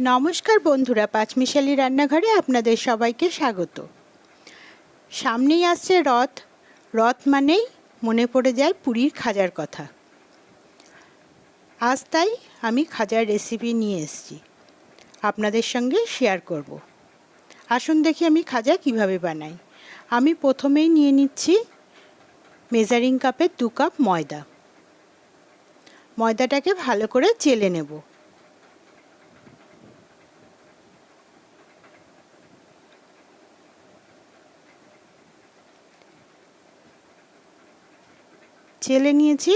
নমস্কার বন্ধুরা, পাঁচমিশালি রান্নাঘরে আপনাদের সবাইকে স্বাগত। সামনেই আসছে রথ। রথ মানেই মনে পড়ে যায় পুরীর খাজার কথা। আজ তাই আমি খাজার রেসিপি নিয়ে এসেছি। আপনাদের সঙ্গে শেয়ার করব। আসুন দেখি আমি খাজা কীভাবে বানাই। আমি প্রথমেই নিয়ে নিচ্ছি মেজারিং কাপের দু কাপ ময়দা। ময়দাটাকে ভালো করে চেলে নেব। চেলে নিয়েছি।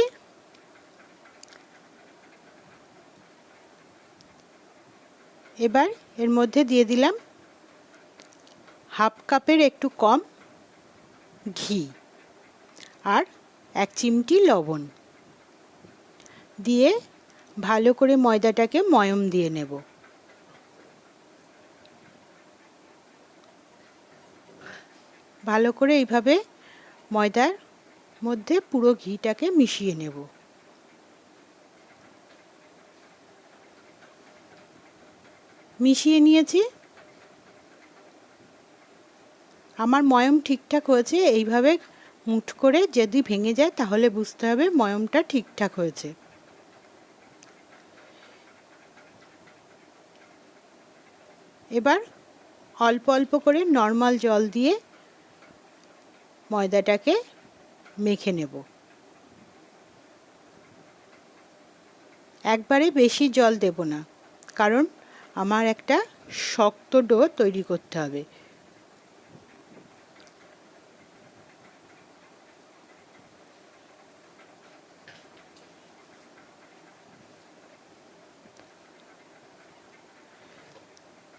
এবার এর মধ্যে দিয়ে দিলাম হাফ কাপের একটু কম ঘি আর এক চিমটি লবণ। দিয়ে ভালো করে ময়দাটাকে ময়ম দিয়ে নেব। ভালো করে এইভাবে ময়দার মধ্যে পুরো ঘিটাকে মিশিয়ে নেব। মিশিয়ে নিয়েছি। আমার ময়ম ঠিকঠাক হয়েছে, এইভাবে মুঠ করে যদি ভেঙে যায় তাহলে বুঝতে হবে ময়মটা ঠিকঠাক হয়েছে। এবার অল্প অল্প করে নর্মাল জল দিয়ে ময়দাটাকে মেখে নেব। একবারে বেশি জল দেব না, কারণ আমার একটা শক্ত ডো তৈরি করতে হবে।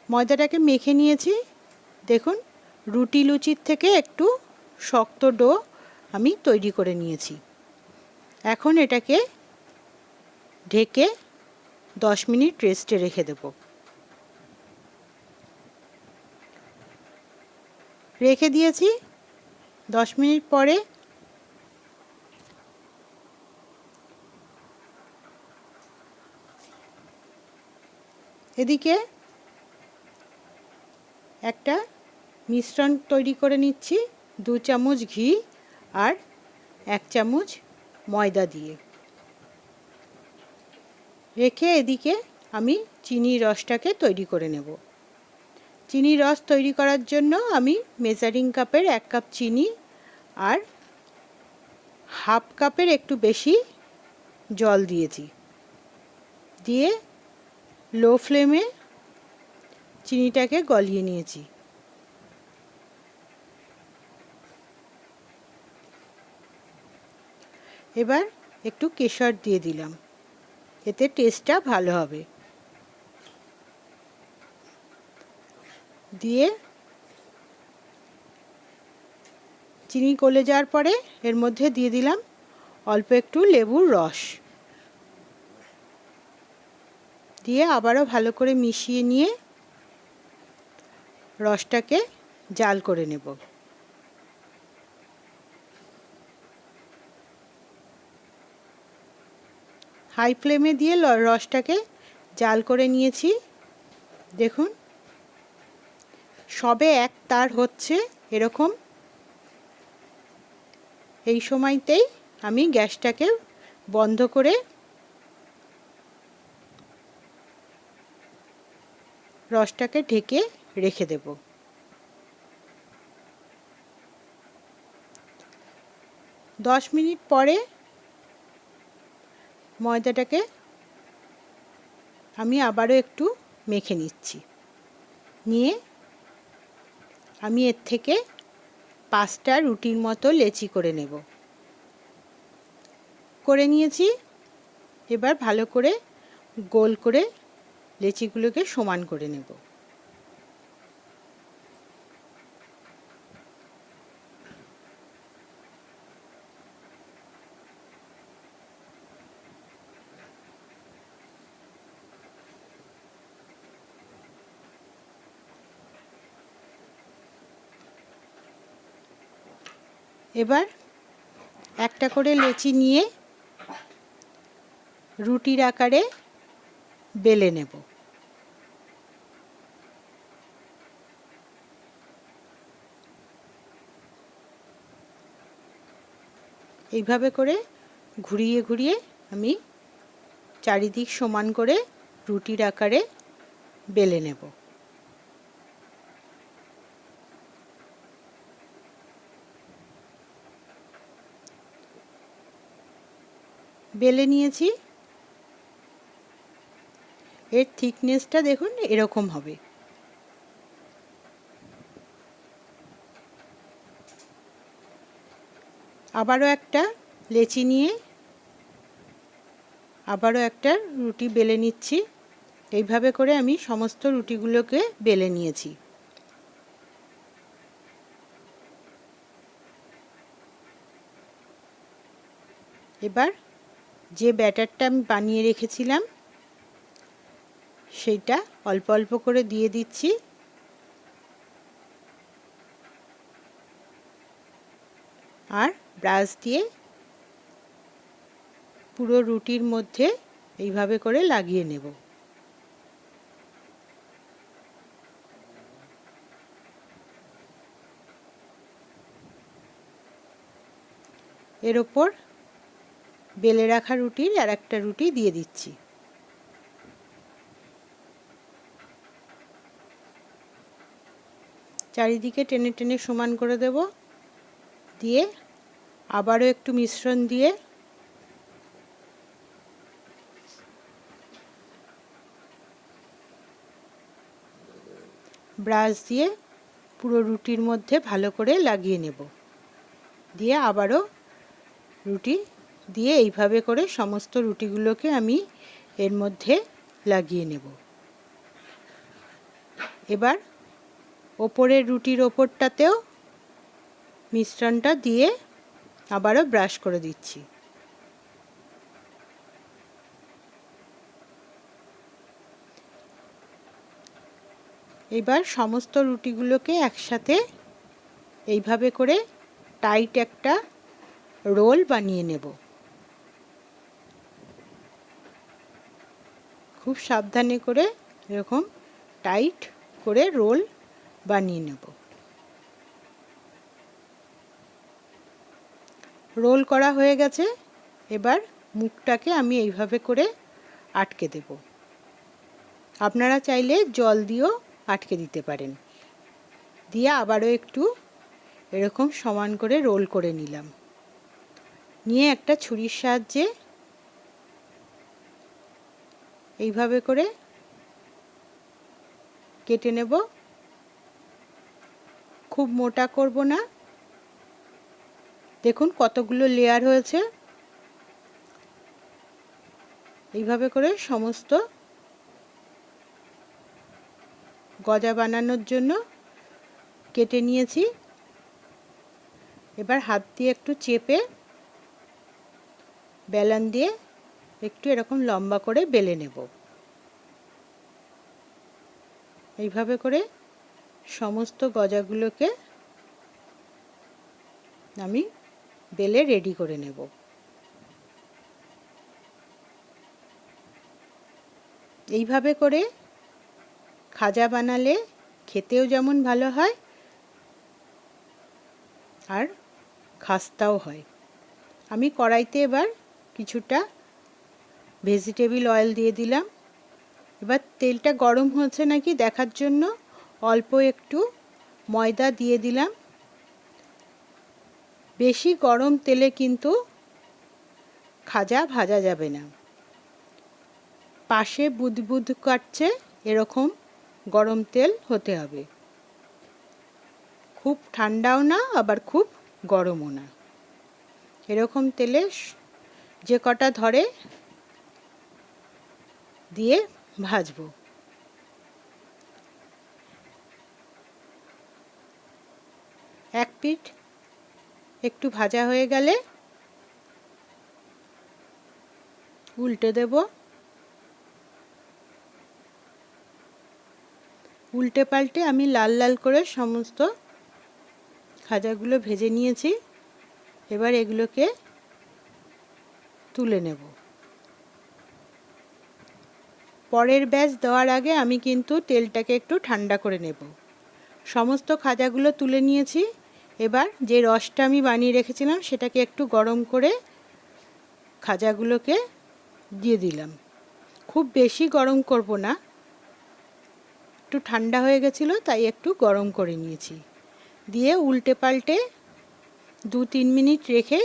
ময়দাটাকে মেখে নিয়েছি। দেখুন, রুটি লুচির থেকে একটু শক্ত ডো আমি তৈরি করে নিয়েছি। এখন এটাকে ঢেকে দশ মিনিট রেস্টে রেখে দেব। রেখে দিয়েছি। দশ মিনিট পরে এদিকে একটা মিশ্রণ তৈরি করে নিচ্ছি। দু চামচ ঘি। আর এক চামচ ময়দা দিয়ে। রেখে এদিকে আমি চিনির রসটাকে তৈরি করে নেব। চিনির রস তৈরি করার জন্য আমি মেজারিং কাপের এক কাপ চিনি আর হাফ কাপের একটু বেশি জল দিয়েছি। দিয়ে লো ফ্লেমে চিনিটাকে গলিয়ে নিয়েছি। এবার একটু কেশর দিয়ে দিলাম। এতে টেস্টটা ভালো হবে। দিয়ে চিনি গলে যাওয়ার পরে এর মধ্যে দিয়ে দিলাম অল্প একটু লেবুর রস। দিয়ে আবারও ভালো করে মিশিয়ে নিয়ে রসটাকে জাল করে নেব। হাই ফ্লেমে দিয়ে রসটাকে জাল করে নিয়েছি। দেখুন। সবে এক তার হচ্ছে এরকম। এই সময়তেই আমি গ্যাসটাকে বন্ধ করে রসটাকে ঢেকে রেখে দেব। দশ মিনিট পরে ময়দাটাকে আমি আবারও একটু মেখে নিচ্ছি। নিয়ে আমি এর থেকে পাঁচটা রুটির মতো লেচি করে নেব। করে নিয়েছি, এবার ভালো করে গোল করে লেচিগুলোকে সমান করে নেব। এবার একটা করে লেচি নিয়ে রুটির আকারে বেলে নেব। এইভাবে করে ঘুরিয়ে ঘুরিয়ে আমি চারিদিক সমান করে রুটির আকারে বেলে নেব। বেলে নিয়েছি। এর থিকনেসটা দেখুন, এরকম হবে। আবারও একটা লেচি নিয়ে, আবারও একটা রুটি বেলে নিচ্ছি। এইভাবে করে আমি সমস্ত রুটিগুলোকে বেলে নিয়েছি। এবার যে ব্যাটারটা আমি বানিয়ে রেখেছিলাম, সেইটা অল্প অল্প করে দিয়ে দিচ্ছি। আর ব্রাশ দিয়ে পুরো রুটির মধ্যে এইভাবে করে লাগিয়ে নেব। এর ওপর বেলে রাখা রুটির আর একটা রুটি দিয়ে দিচ্ছি। চারিদিকে টেনে টেনে সমান করে দেব। দিয়ে আবারও একটু মিশ্রণ দিয়ে ব্রাশ দিয়ে পুরো রুটির মধ্যে ভালো করে লাগিয়ে নেব। দিয়ে আবারও রুটি দিয়ে এইভাবে করে সমস্ত রুটিগুলোকে আমি এর মধ্যে লাগিয়ে নেব। এবার ওপরের রুটির ওপরটাতেও মিশ্রণটা দিয়ে আবারও ব্রাশ করে দিচ্ছি। এবার সমস্ত রুটিগুলোকে একসাথে এইভাবে করে টাইট একটা রোল বানিয়ে নেব। খুব সাবধানে করে এরকম টাইট করে রোল বানিয়ে নেব। রোল করা হয়ে গেছে, এবার মুখটাকে আমি এইভাবে করে আটকে দেব। আপনারা চাইলে জল দিয়েও আটকে দিতে পারেন। দিয়ে আবারও একটু এরকম সমান করে রোল করে নিলাম। নিয়ে একটা ছুরির সাহায্যে এইভাবে করে কেটে নেব। খুব মোটা করব না। দেখুন কতগুলো লেয়ার হয়েছে। এইভাবে করে সমস্ত গজা বানানোর জন্য কেটে নিয়েছি। এবার হাত দিয়ে একটু চেপে বেলান দিয়ে একটু এরকম লম্বা করে বেলে নেব। এইভাবে করে সমস্ত গজাগুলোকে আমি বেলে রেডি করে নেব। এইভাবে করে খাজা বানালে খেতেও যেমন ভালো হয় আর খাস্তাও হয়। আমি কড়াইতে এবার কিছুটা ভেজিটেবিল অয়েল দিয়ে দিলাম। এবার তেলটা গরম হচ্ছে নাকি দেখার জন্য অল্প একটু ময়দা দিয়ে দিলাম। বেশি গরম তেলে কিন্তু খাজা ভাজা যাবে না। পাশে বুদবুদ কাটছে, এরকম গরম তেল হতে হবে। খুব ঠান্ডাও না, আবার খুব গরমও না। এরকম তেলে যে কটা ধরে দিয়ে ভাজবো। এক পিঠ একটু ভাজা হয়ে গেলে উল্টে দেব। উল্টে পাল্টে আমি লাল লাল করে সমস্ত খাজাগুলো ভেজে নিয়েছি। এবার এগুলোকে তুলে নেব। পরের ব্যাচ দেওয়ার আগে আমি কিন্তু তেলটাকে একটু ঠান্ডা করে নেব। সমস্ত খাজাগুলো তুলে নিয়েছি। এবার যে রসটা আমি বানিয়ে রেখেছিলাম, সেটাকে একটু গরম করে খাজাগুলোকে দিয়ে দিলাম। খুব বেশি গরম করব না। একটু ঠান্ডা হয়ে গেছিল, তাই একটু গরম করে নিয়েছি। দিয়ে উল্টে পাল্টে দু তিন মিনিট রেখে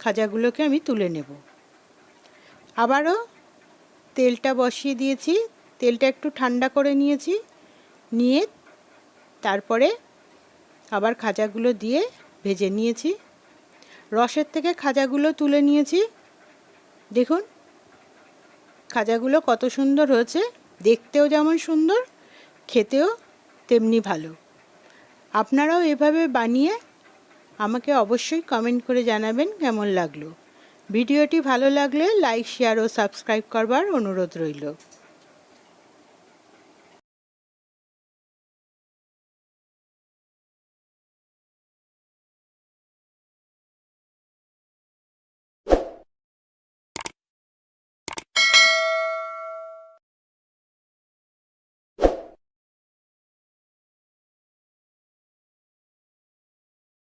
খাজাগুলোকে আমি তুলে নেব। আবারও তেলটা বসিয়ে দিয়েছি, তেলটা একটু ঠান্ডা করে নিয়েছি, নিয়ে তারপরে আবার খাজাগুলো দিয়ে ভেজে নিয়েছি। রসের থেকে খাজাগুলো তুলে নিয়েছি। দেখুন, খাজাগুলো কত সুন্দর হয়েছে, দেখতেও যেমন সুন্দর, খেতেও তেমনি ভালো। আপনারাও এভাবে বানিয়ে আমাকে অবশ্যই কমেন্ট করে জানাবেন কেমন লাগল। ভিডিওটি ভালো লাগলে লাইক শেয়ার ও সাবস্ক্রাইব করবার অনুরোধ রইল।